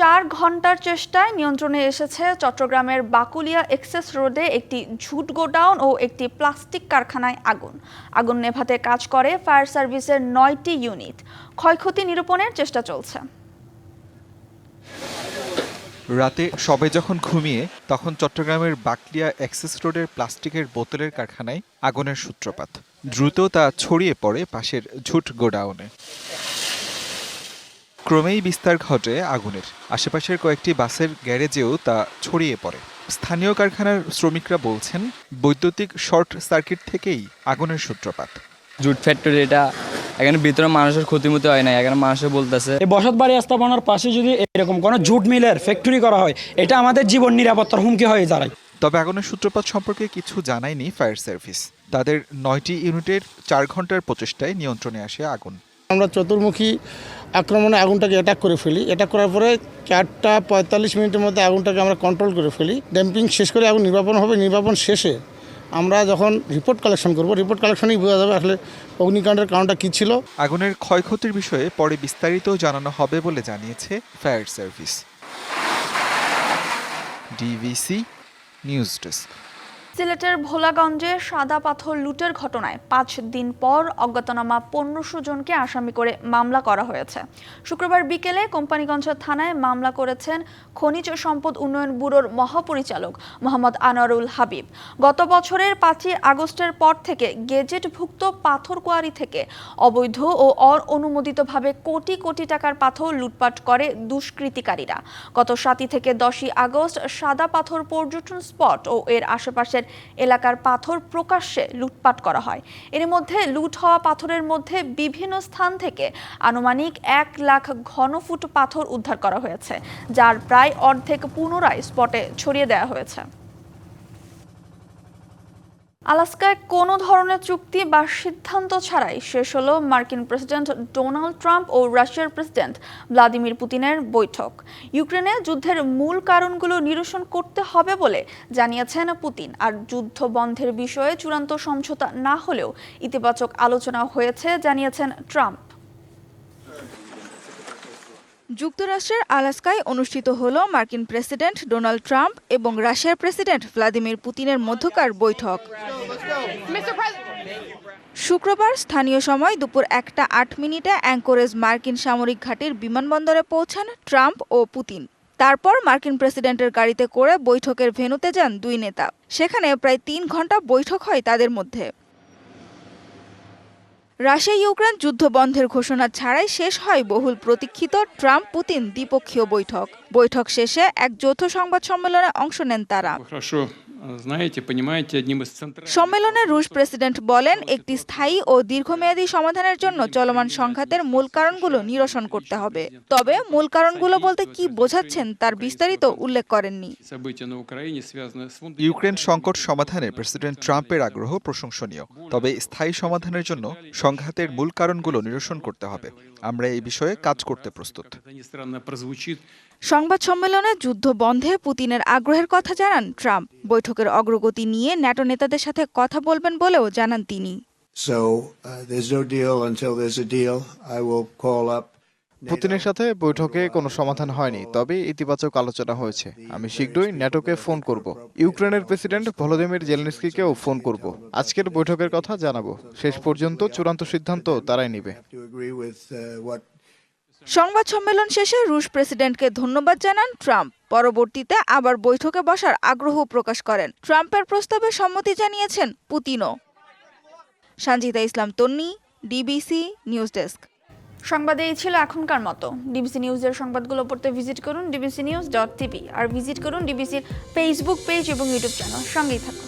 চার ঘণ্টার চেষ্টায় নিয়ন্ত্রণে এসেছে চট্টগ্রামের বাকুলিয়া এক্সেস রোডে একটি ঝুট গোডাউন ও একটি প্লাস্টিক কারখানায় আগুন। আগুন নেভাতে কাজ করে ফায়ার সার্ভিসের নয়টি ইউনিট। ক্ষয়ক্ষতি নিরূপণের চেষ্টা চলছে। রাতে সবে যখন ঘুমিয়ে, তখন চট্টগ্রামের বাকলিয়া এক্সেস রোডের প্লাস্টিকের বোতলের কারখানায় আগুনের সূত্রপাত। দ্রুত তা ছড়িয়ে পড়ে পাশের ঝুট গোডাউনে। ক্রমেই বিস্তার ঘটে আগুনের। আশেপাশের কয়েকটি বাসের গ্যারেজেও তা ছড়িয়ে পড়ে। স্থানীয় কারখানার শ্রমিকরা বলছেন বৈদ্যুতিক শর্ট সার্কিট থেকেই আগুনের সূত্রপাত। জুট ফ্যাক্টরি এটা এখানে ভিতরে মানুষের ক্ষতি মতো হয় না এখানে মানুষের বলতেছে। এই বসত বাড়ি স্থাপনার পাশে যদি এরকম কোনো জুট মিলের ফ্যাক্টরি করা হয় এটা আমাদের জীবন নিরাপত্তার হুমকি হয়ে দাঁড়ায়। তবে আগুনের সূত্রপাত সম্পর্কে কিছু জানায়নি ফায়ার সার্ভিস। তাদের নয়টি ইউনিটের চার ঘণ্টার প্রচেষ্টায় নিয়ন্ত্রণে আসে আগুন। আমরা চতুর্মুখী আক্রমণে আগুনটাকে অ্যাটাক করে ফেলি। অ্যাটাক করার পরে চারটা পঁয়তাল্লিশ মিনিটের মধ্যে আগুনটাকে আমরা কন্ট্রোল করে ফেলি। ড্যাম্পিং শেষ করে আগুন নির্বাপন হবে। নির্বাপন শেষে আমরা যখন রিপোর্ট কালেকশন করব রিপোর্ট কালেকশনেই বোঝা যাবে আসলে অগ্নিকাণ্ডের কারণটা কী ছিল। আগুনের ক্ষয়ক্ষতির বিষয়ে পরে বিস্তারিত জানানো হবে বলে জানিয়েছে fire service. DBC news desk. সিলেটের ভোলাগঞ্জে সাদা পাথর লুটের ঘটনায় পাঁচ দিন পর অজ্ঞাতনামা পনেরোশো জনকে আসামি করে মামলা করা হয়েছে। শুক্রবার বিকেলে কোম্পানিগঞ্জ থানায় মামলা করেছেন খনিজ সম্পদ উন্নয়ন ব্যুরোর মহাপরিচালক মোহাম্মদ আনোয়ারুল হাবিব। গত বছরের পাঁচই আগস্টের পর থেকে গেজেটভুক্ত পাথর কোয়ারি থেকে অবৈধ ও অননুমোদিতভাবে কোটি কোটি টাকার পাথর লুটপাট করে দুষ্কৃতিকারীরা। গত সাতই থেকে দশই আগস্ট সাদা পাথর পর্যটন স্পট ও এর আশেপাশের এলাকার পাথর প্রকাশ্যে লুটপাট করা হয়। এর মধ্যে লুট হওয়া পাথরের মধ্যে বিভিন্ন স্থান থেকে আনুমানিক এক লাখ ঘনফুট পাথর উদ্ধার করা হয়েছে, যার প্রায় অর্ধেক পুনরায় স্পটে ছড়িয়ে দেওয়া হয়েছে। আলাস্কায় কোনো ধরনের চুক্তি বা সিদ্ধান্ত ছাড়াই শেষ হলো মার্কিন প্রেসিডেন্ট ডোনাল্ড ট্রাম্প ও রাশিয়ার প্রেসিডেন্ট ভ্লাদিমির পুতিনের বৈঠক। ইউক্রেনে যুদ্ধের মূল কারণগুলো নিরসন করতে হবে বলে জানিয়েছেন পুতিন। আর যুদ্ধ বন্ধের বিষয়ে চূড়ান্ত সমঝোতা না হলেও ইতিবাচক আলোচনা হয়েছে, জানিয়েছেন ট্রাম্প। যুক্তরাষ্ট্রের আলাস্কায় অনুষ্ঠিত হল মার্কিন প্রেসিডেন্ট ডোনাল্ড ট্রাম্প এবং রাশিয়ার প্রেসিডেন্ট ভ্লাদিমির পুতিনের মধ্যকার বৈঠক। শুক্রবার স্থানীয় সময় দুপুর একটা আট মিনিটে অ্যাঙ্কোরেজ মার্কিন সামরিক ঘাটির বিমানবন্দরে পৌঁছান ট্রাম্প ও পুতিন। তারপর মার্কিন প্রেসিডেন্টের গাড়িতে করে বৈঠকের ভেন্যুতে যান দুই নেতা। সেখানে প্রায় তিন ঘণ্টা বৈঠক হয় তাদের মধ্যে। রাশিয়া ইউক্রেন যুদ্ধ বন্ধের ঘোষণা ছাড়াই শেষ হয় বহুল প্রতীক্ষিত ট্রাম্প পুতিন দ্বিপক্ষীয় বৈঠক। বৈঠক শেষে এক যৌথ সংবাদ সম্মেলনে অংশ নেন তারা। সম্মেলনে রুশ প্রেসিডেন্ট বলেন একটি স্থায়ী ও দীর্ঘমেয়াদী সমাধানের জন্য চলমান সংঘাতের মূল কারণগুলো নিরসন করতে হবে। তবে মূল কারণগুলো বলতে কি বোঝাচ্ছেন তার বিস্তারিত উল্লেখ করেননি। ইউক্রেন সংকট সমাধানে প্রেসিডেন্ট ট্রাম্পের আগ্রহ প্রশংসনীয়। তবে স্থায়ী সমাধানের জন্য সংঘাতের মূল কারণগুলো নিরসন করতে হবে। আমরা এই বিষয়ে কাজ করতে প্রস্তুত। সংবাদ সম্মেলনে যুদ্ধ বন্ধে পুতিনের আগ্রহের কথা জানান ট্রাম্প। বৈঠক বৈঠকের অগ্রগতি নিয়ে ন্যাটো নেতাদের সাথে কথা বলবেন বলেও জানান তিনি। So uh, there's no deal until there's a deal. I will call up. পুতিনের সাথে বৈঠকে কোনো সমাধান হয়নি তবে ইতিবাচক আলোচনা হয়েছে। আমি শীঘ্রই ন্যাটোকে ফোন করব। ইউক্রেনের প্রেসিডেন্ট ভলোদিমির জেলেনস্কিকেও ফোন করব। আজকের বৈঠকের কথা জানাব। শেষ পর্যন্ত চূড়ান্ত সিদ্ধান্ত তারাই নেবে। সংবাদ সম্মেলন শেষে রুশ প্রেসিডেন্টকে ধন্যবাদ জানান ট্রাম্প। পরবর্তীতে আবার বৈঠকে বসার আগ্রহ প্রকাশ করেন। ট্রাম্পের প্রস্তাবে সম্মতি জানিয়েছেন পুতিনও। Sanjita Islam Tonni, DBC news desk. সংবাদে এই ছিল এখনকার মতো। ডিবিসি নিউজের সংবাদগুলো পড়তে ভিজিট করুন ডিবিসি নিউজ ডট টিভি। আর ভিজিট করুন ডিবিসির ফেসবুক পেজ এবং ইউটিউব চ্যানেল। সঙ্গেই থাকুন।